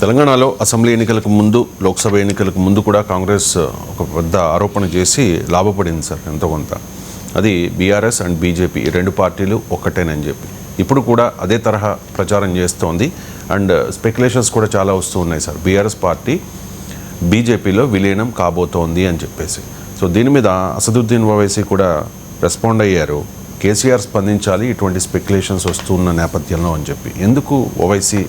తెలంగాణలో అసెంబ్లీ ఎన్నికలకు ముందు లోక్సభ ఎన్నికలకు ముందు కూడా కాంగ్రెస్ ఒక పెద్ద ఆరోపణ చేసి లాభపడింది సార్ ఎంతో కొంత. అది బీఆర్ఎస్ అండ్ బీజేపీ ఈ రెండు పార్టీలు ఒక్కటేనని చెప్పి. ఇప్పుడు కూడా అదే తరహా ప్రచారం చేస్తోంది. అండ్ స్పెక్యులేషన్స్ కూడా చాలా వస్తూ ఉన్నాయి సార్. బీఆర్ఎస్ పార్టీ బీజేపీలో విలీనం కాబోతోంది అని చెప్పేసి. సో దీని మీద అసదుద్దీన్ ఓవైసీ కూడా రెస్పాండ్ అయ్యారు. కేసీఆర్ స్పందించాలి ఇటువంటి స్పెక్యులేషన్స్ వస్తున్న నేపథ్యంలో అని చెప్పి. ఎందుకు ఓవైసీ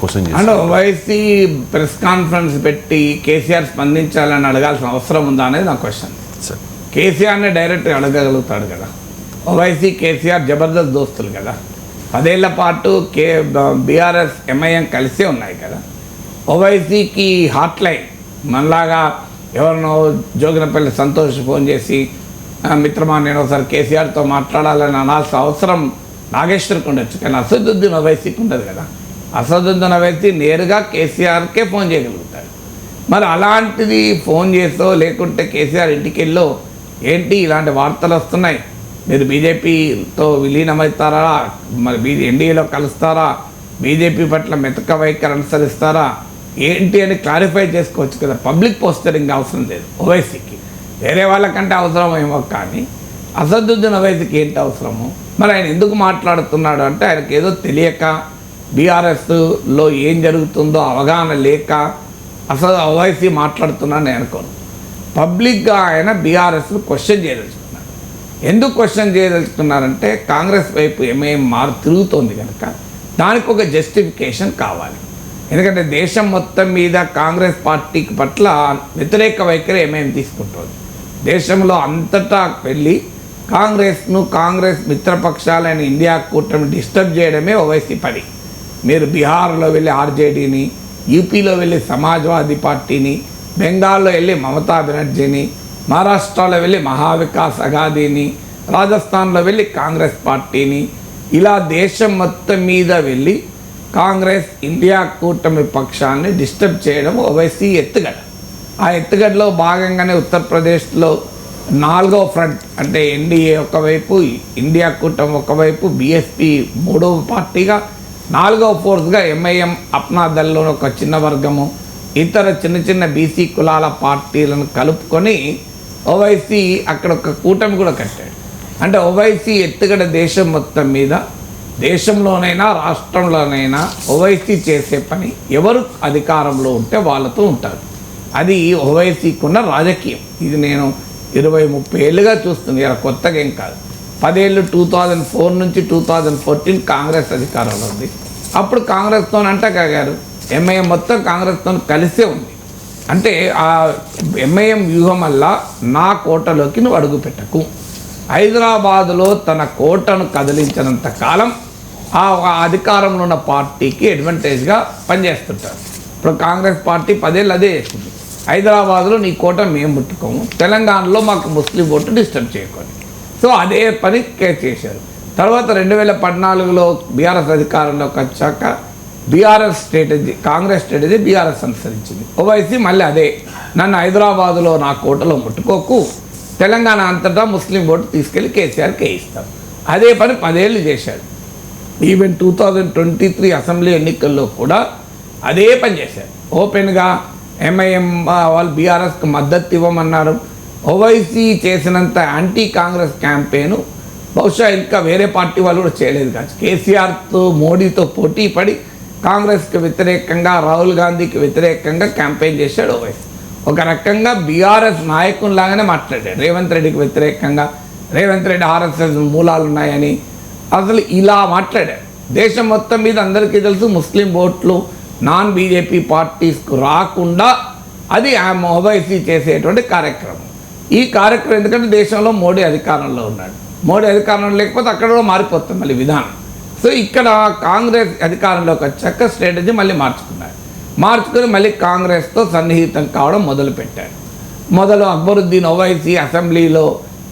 క్వశ్చన్ అంటే చేశారు ఓవైసీ ప్రెస్ కాన్ఫరెన్స్ పెట్టి కేసీఆర్ స్పందించాలని అడగాల్సిన అవసరం ఉందా అనేది నా క్వశ్చన్. సార్. కేసీఆర్ని డైరెక్ట్ అడగగలుగుతాడు కదా. ఓవైసీ కేసీఆర్ జబర్దస్త్ దోస్తులు కదా. పదేళ్ళ పాటు కే బీఆర్ఎస్ ఎంఐఎం కలిసే ఉన్నాయి కదా. ఓవైసీకి హాట్ లైన్ మనలాగా ఎవరినో జోగినపల్లి సంతోష్ ఫోన్ చేసి "ఆ, మిత్రమా నేను ఒకసారి కేసీఆర్తో మాట్లాడాలని అనాల్సిన అవసరం నాగేశ్వర్కి ఉండొచ్చు. కానీ అసదుద్దీన్ ఓవైసీకి ఉండదు కదా. అసదుద్దీన్ అవైసీ నేరుగా కేసీఆర్కే ఫోన్ చేయగలుగుతాడు. మరి అలాంటిది ఫోన్ చేసో లేకుంటే కేసీఆర్ ఇంటికి వెళ్ళో ఏంటి ఇలాంటి వార్తలు వస్తున్నాయి? మీరు బీజేపీతో విలీనమవుతారా? మరి బీజే ఎన్డీఏలో కలుస్తారా? బీజేపీ పట్ల మెతక వైఖరి అనుసరిస్తారా? ఏంటి అని క్లారిఫై చేసుకోవచ్చు కదా. పబ్లిక్ పోస్టరింగ్ అవసరం లేదు. ఓవైసీకి. వేరే వాళ్ళకంటే అవసరమేమో కానీ అసదుద్దీన్ ఓవైసీకి ఏంటి అవసరము? మరి ఆయన ఎందుకు మాట్లాడుతున్నాడు అంటే ఆయనకి ఏదో తెలియక బీఆర్ఎస్లో ఏం జరుగుతుందో అవగాహన లేక అసలు అవైసీ మాట్లాడుతున్నాను నేను అనుకోను. పబ్లిక్గా ఆయన బీఆర్ఎస్ను క్వశ్చన్ చేయదలుచుకున్నారు. ఎందుకు క్వశ్చన్ చేయదలుచుకున్నారంటే కాంగ్రెస్ వైపు ఏమేం మారు తిరుగుతోంది కనుక దానికి ఒక జస్టిఫికేషన్ కావాలి. ఎందుకంటే దేశం మొత్తం మీద కాంగ్రెస్ పార్టీకి పట్ల వ్యతిరేక వైఖరి ఏమేమి తీసుకుంటుంది? దేశంలో అంతటా వెళ్ళి కాంగ్రెస్ను కాంగ్రెస్ మిత్రపక్షాలైన ఇండియా కూటమి డిస్టర్బ్ చేయడమే ఓవైసీ పని. మీరు బీహార్లో వెళ్ళి ఆర్జేడీని యూపీలో వెళ్ళి సమాజ్వాదీ పార్టీని బెంగాల్లో వెళ్ళి మమతా బెనర్జీని మహారాష్ట్రలో వెళ్ళి మహావికాస్ అగాదీని రాజస్థాన్లో వెళ్ళి కాంగ్రెస్ పార్టీని ఇలా దేశం మొత్తం మీద వెళ్ళి కాంగ్రెస్ ఇండియా కూటమి పక్షాన్ని డిస్టర్బ్ చేయడం ఓవైసీ ఎత్తుగడ. ఆ ఎత్తుగడలో భాగంగానే ఉత్తరప్రదేశ్లో నాలుగో ఫ్రంట్ అంటే ఎన్డీఏ ఒకవైపు ఇండియా కూటమి ఒకవైపు బీఎస్పీ మూడవ పార్టీగా నాలుగవ ఫోర్స్గా ఎంఐఎం అప్నాదల్లో ఒక చిన్న వర్గము ఇతర చిన్న చిన్న బీసీ కులాల పార్టీలను కలుపుకొని ఓవైసీ అక్కడ ఒక కూటమి కూడా కట్టాడు. అంటే ఓవైసీ ఎత్తుగడ దేశం మొత్తం మీద దేశంలోనైనా రాష్ట్రంలోనైనా ఓవైసీ చేసే పని ఎవరు అధికారంలో ఉంటే వాళ్ళతో ఉంటారు. అది ఓవైసీకున్న రాజకీయం. ఇది నేను ఇరవై ముప్పై ఏళ్ళుగా చూస్తుంది ఇలా కొత్తగా ఏం కాదు. పదేళ్ళు టూ థౌజండ్ ఫోర్ నుంచి టూ థౌజండ్ ఫోర్టీన్ కాంగ్రెస్ అధికారంలో ఉంది. అప్పుడు కాంగ్రెస్తో అంట కాగారు ఎంఐఎం మొత్తం కాంగ్రెస్తో కలిసే ఉంది. అంటే ఆ ఎంఐఎం వ్యూహం వల్ల నా కోటలోకి నువ్వు అడుగు పెట్టకు. హైదరాబాదులో తన కోటను కదిలించినంత కాలం ఆ ఆ అధికారంలో ఉన్న పార్టీకి అడ్వాంటేజ్గా పనిచేస్తుంటారు. ఇప్పుడు కాంగ్రెస్ పార్టీ పదేళ్ళు అదే చేస్తుంది. హైదరాబాద్లో నీ కోట మేము ముట్టుకోము. తెలంగాణలో మాకు ముస్లిం ఓటు డిస్టర్బ్ చేయకూడదు సో అదే పని కే- చేశారు. తర్వాత రెండు వేల పద్నాలుగులో బీఆర్ఎస్ అధికారంలోకి వచ్చాక BRS strategy Congress strategy BRS అనుసరించింది. ఓవైసీ మళ్ళీ అదే నన్ను హైదరాబాదులో నా కోటలో ముట్టుకోకు. తెలంగాణ అంతటా ముస్లిం ఓటు తీసుకెళ్ళి కేసీఆర్కి వేయిస్తాం అదే పని పదేళ్ళు చేశాడు. Even two thousand twenty three assembly ఎన్నికల్లో కూడా అదే పని చేశారు ఓపెన్గా ఎంఐఎం వాళ్ళు బీఆర్ఎస్కి మద్దతు ఇవ్వమన్నారు. ఓవైసీ చేసినంత యాంటీ కాంగ్రెస్ క్యాంపెయిన్ బహుశా ఇంకా వేరే పార్టీ వాళ్ళు కూడా చేయలేదు కాదు. కేసీఆర్తో మోడీతో పోటీ పడి కాంగ్రెస్కి వ్యతిరేకంగా రాహుల్ గాంధీకి వ్యతిరేకంగా క్యాంపెయిన్ చేశాడు ఓవైసీ ఒక రకంగా బీఆర్ఎస్ నాయకుల్లాగానే మాట్లాడాడు. రేవంత్ రెడ్డికి వ్యతిరేకంగా రేవంత్ రెడ్డి ఆర్ఎస్ఎస్ మూలాలు ఉన్నాయని అసలు ఇలా మాట్లాడాడు. దేశం మొత్తం మీద అందరికీ తెలుసు ముస్లిం ఓట్లు నాన్ బీజేపీ పార్టీస్కు రాకుండా అది ఆ ఓవైసీ చేసేటువంటి కార్యక్రమం. ఈ కార్యక్రమం ఎందుకంటే దేశంలో మోడీ అధికారంలో ఉన్నాడు. మోడీ అధికారంలో లేకపోతే అక్కడ కూడా మారిపోతుంది మళ్ళీ విధానం. సో ఇక్కడ కాంగ్రెస్ అధికారంలోకి వచ్చాక స్ట్రాటజీ మళ్ళీ మార్చుకున్నాడు మార్చుకుని మళ్ళీ కాంగ్రెస్తో సన్నిహితం కావడం మొదలుపెట్టాడు మొదలు అక్బరుద్దీన్ ఓవైసీ అసెంబ్లీలో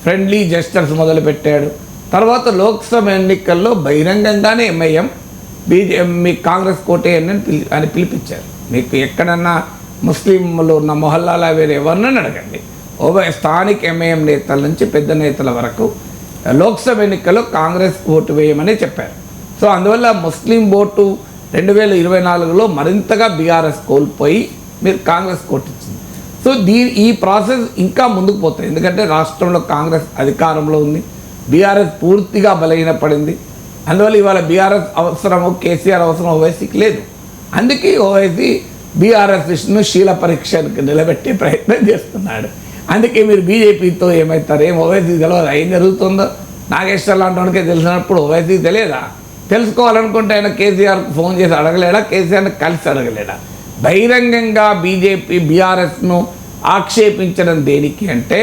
ఫ్రెండ్లీ జస్టర్స్ మొదలుపెట్టాడు. తర్వాత లోక్సభ ఎన్నికల్లో బహిరంగంగానే ఎంఐఎం బీజే మీ కాంగ్రెస్ కోటేయని పిలి అని పిలిపించారు. మీకు ఎక్కడన్నా ముస్లింలు ఉన్న మొహల్లాల వేరే ఎవరినైనా అడగండి. ఓవై స్థానిక ఎంఏఎం నేతల నుంచి పెద్ద నేతల వరకు లోక్సభ ఎన్నికల్లో కాంగ్రెస్ ఓటు వేయమని చెప్పారు. సో అందువల్ల ముస్లిం ఓటు రెండు వేల ఇరవై నాలుగులో మరింతగా బీఆర్ఎస్ కోల్పోయి మీరు కాంగ్రెస్ కొట్టించింది సో దీని ఈ ప్రాసెస్ ఇంకా ముందుకు పోతుంది ఎందుకంటే రాష్ట్రంలో కాంగ్రెస్ అధికారంలో ఉంది. బీఆర్ఎస్ పూర్తిగా బలహీనపడింది. అందువల్ల ఇవాళ బీఆర్ఎస్ అవసరము కేసీఆర్ అవసరం ఓవైసీకి లేదు. అందుకే ఓవైసీ బీఆర్ఎస్ ఇష్టను శీల పరీక్షకు నిలబెట్టే ప్రయత్నం చేస్తున్నాడు. అందుకే మీరు బీజేపీతో ఏమవుతారు ఏం ఓవైసీ తెలియదు ఏం జరుగుతుందో? నాగేశ్వర్ లాంటి వాడికే తెలిసినప్పుడు ఓవైసీ తెలియదా? తెలుసుకోవాలనుకుంటే ఆయన కేసీఆర్కు ఫోన్ చేసి అడగలేడా? కేసీఆర్ని కలిసి అడగలేడా? బహిరంగంగా బీజేపీ బీఆర్ఎస్ను ఆక్షేపించడం దేనికి అంటే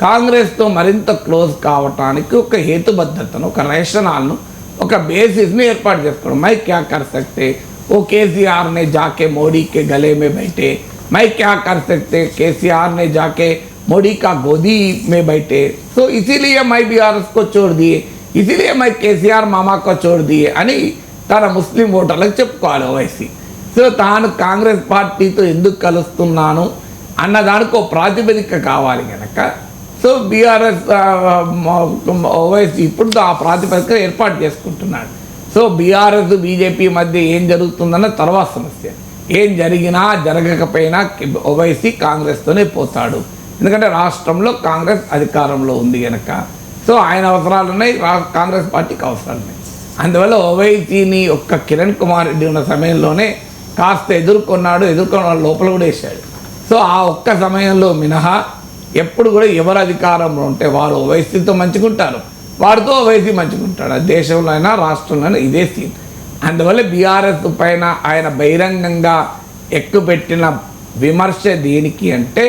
కాంగ్రెస్తో మరింత క్లోజ్ కావటానికి ఒక హేతుబద్ధతను ఒక రేషనాలను ఒక బేసిస్ని ఏర్పాటు చేసుకోవడం మై క్యా కర్ సక్తే ఓ కేసీఆర్ ने जाके मोदी के गले में बैठे मैं क्या कर सकते केसीआर ने जाके मोदी का गोदी में बैठे तो इसीलिए मैं बीआरएस को छोड़ दिए इसीलिए मैं కేసీఆర్ మామా को छोड़ दिए అని తన ముస్లిం ఓటర్లకు చెప్పుకోవాలి ఓవైసీ సో తాను కాంగ్రెస్ పార్టీతో ఎందుకు కలుస్తున్నాను అన్నదానికి ఒక ప్రాతిపదిక కావాలి కనుక సో బీఆర్ఎస్ ఓవైసీ ఇప్పుడు ఆ ప్రాతిపదిక ఏర్పాటు చేసుకుంటున్నాడు. సో బీఆర్ఎస్ బీజేపీ మధ్య ఏం జరుగుతుందన్న తర్వాత సమస్య. ఏం జరిగినా జరగకపోయినా ఓవైసీ కాంగ్రెస్తోనే పోతాడు. ఎందుకంటే రాష్ట్రంలో కాంగ్రెస్ అధికారంలో ఉంది కనుక సో ఆయన అవసరాలు ఉన్నాయి కాంగ్రెస్ పార్టీకి అవసరాలు ఉన్నాయి. అందువల్ల ఓవైసీని ఒక్క కిరణ్ కుమార్ రెడ్డి ఉన్న సమయంలోనే కాస్త ఎదుర్కొన్నాడు ఎదుర్కొన్న లోపల కూడా వేశాడు. సో ఆ ఒక్క సమయంలో మినహా ఎప్పుడు కూడా ఎవరు అధికారంలో ఉంటే వారు ఓవైసీతో మంచుకుంటారు. వారితో ఓవైసీ మంచుకుంటాడు. దేశంలో అయినా రాష్ట్రంలో అయినా ఇదే సీన్. అందువల్ల బీఆర్ఎస్ పైన ఆయన బహిరంగంగా ఎక్కుపెట్టిన విమర్శ దేనికి అంటే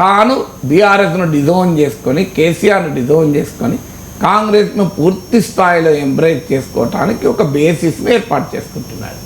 తాను బీఆర్ఎస్ను డిజోన్ చేసుకొని కేసీఆర్ను డిజోన్ చేసుకొని కాంగ్రెస్ను పూర్తి స్థాయిలో ఎంబ్రేజ్ చేసుకోవటానికి ఒక బేసిస్ని ఏర్పాటు చేసుకుంటున్నాడు.